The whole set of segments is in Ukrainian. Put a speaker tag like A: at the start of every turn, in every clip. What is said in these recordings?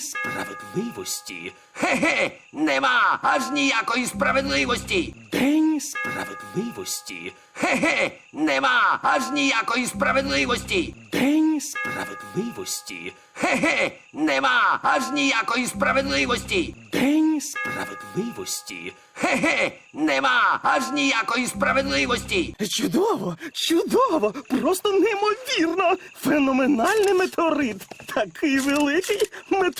A: справедливості.
B: Хе-хе, нема аж ніякої справедливості.
A: День справедливості.
B: Хе-хе, нема аж ніякої справедливості.
A: День справедливості.
B: Хе-хе, нема аж ніякої справедливості.
A: День справедливості.
B: Хе-хе, нема аж ніякої справедливості.
A: Чудово, чудово, просто неймовірно. Феноменальний метеорит. Такий великий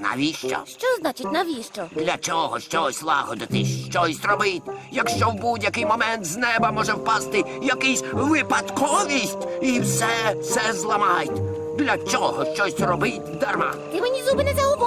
B: Навіщо?
C: Що значить навіщо?
B: Для чого щось лагодити, щось робити, якщо в будь-який момент з неба може впасти якийсь випадковість і все, все зламають. Для чого щось робить дарма?
C: Ти мені зуби не заговорюй.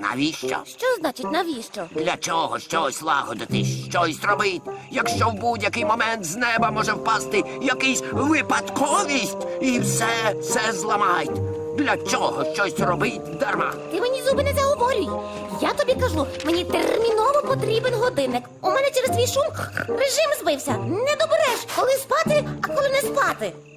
B: Навіщо?
C: Що значить навіщо?
B: Для чого щось лагодити, щось робити, якщо в будь-який момент з неба може впасти якийсь випадковість і все, все зламають. Для чого щось робить дарма?
C: Ти мені зуби не заговорюй. Я тобі кажу, мені терміново потрібен годинник. У мене через твій шум режим збився. Не добереш, коли спати, а коли не спати.